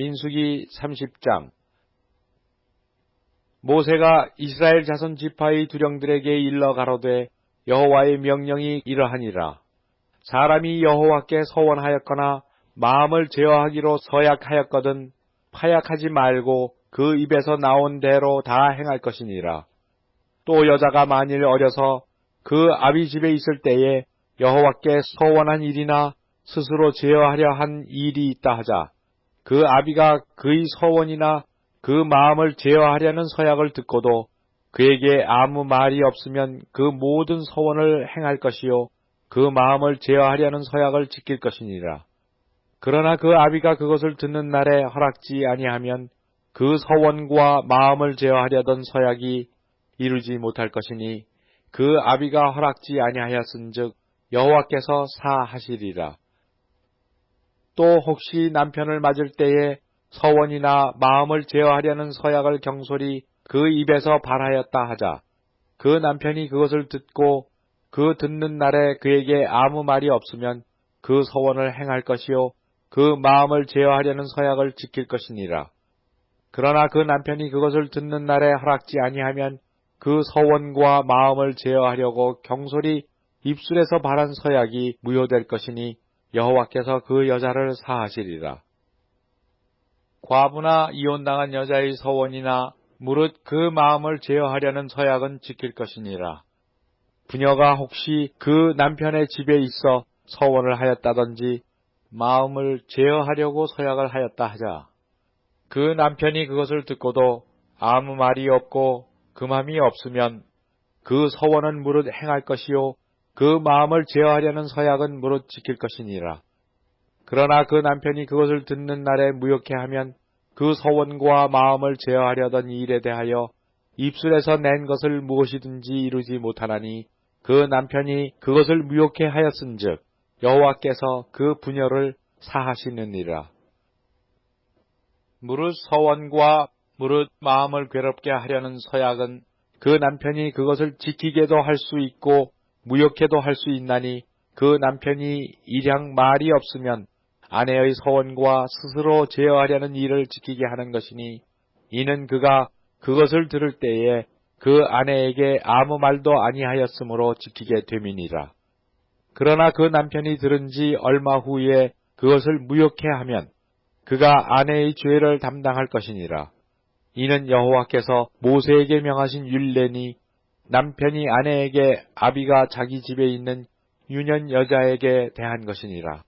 민수기 30장 모세가 이스라엘 자손 지파의 두령들에게 일러 가로되 여호와의 명령이 이러하니라. 사람이 여호와께 서원하였거나 마음을 제어하기로 서약하였거든 파약하지 말고 그 입에서 나온 대로 다 행할 것이니라. 또 여자가 만일 어려서 그 아비 집에 있을 때에 여호와께 서원한 일이나 스스로 제어하려 한 일이 있다 하자. 그 아비가 그의 서원이나 그 마음을 제어하려는 서약을 듣고도 그에게 아무 말이 없으면 그 모든 서원을 행할 것이요 그 마음을 제어하려는 서약을 지킬 것이니라. 그러나 그 아비가 그것을 듣는 날에 허락지 아니하면 그 서원과 마음을 제어하려던 서약이 이루지 못할 것이니 그 아비가 허락지 아니하였은즉 여호와께서 사하시리라. 또 혹시 남편을 맞을 때에 서원이나 마음을 제어하려는 서약을 경솔히 그 입에서 발하였다 하자. 그 남편이 그것을 듣고 그 듣는 날에 그에게 아무 말이 없으면 그 서원을 행할 것이요 그 마음을 제어하려는 서약을 지킬 것이니라. 그러나 그 남편이 그것을 듣는 날에 허락지 아니하면 그 서원과 마음을 제어하려고 경솔히 입술에서 발한 서약이 무효될 것이니 여호와께서 그 여자를 사하시리라. 과부나 이혼당한 여자의 서원이나 무릇 그 마음을 제어하려는 서약은 지킬 것이니라. 부녀가 혹시 그 남편의 집에 있어 서원을 하였다든지 마음을 제어하려고 서약을 하였다 하자. 그 남편이 그것을 듣고도 아무 말이 없고 금함이 없으면 그 서원은 무릇 행할 것이요 그 마음을 제어하려는 서약은 무릇 지킬 것이니라. 그러나 그 남편이 그것을 듣는 날에 무역해 하면 그 서원과 마음을 제어하려던 일에 대하여 입술에서 낸 것을 무엇이든지 이루지 못하나니 그 남편이 그것을 무욕해 하였은즉 여호와께서 그 부녀를 사하시느니라. 무릇 서원과 무릇 마음을 괴롭게 하려는 서약은 그 남편이 그것을 지키게도 할 수 있고 무역해도 할 수 있나니 그 남편이 일양 말이 없으면 아내의 서원과 스스로 제어하려는 일을 지키게 하는 것이니 이는 그가 그것을 들을 때에 그 아내에게 아무 말도 아니하였으므로 지키게 됨이니라. 그러나 그 남편이 들은 지 얼마 후에 그것을 무역해 하면 그가 아내의 죄를 담당할 것이니라. 이는 여호와께서 모세에게 명하신 율례니 남편이 아내에게 아비가 자기 집에 있는 유년 여자에게 대한 것이니라.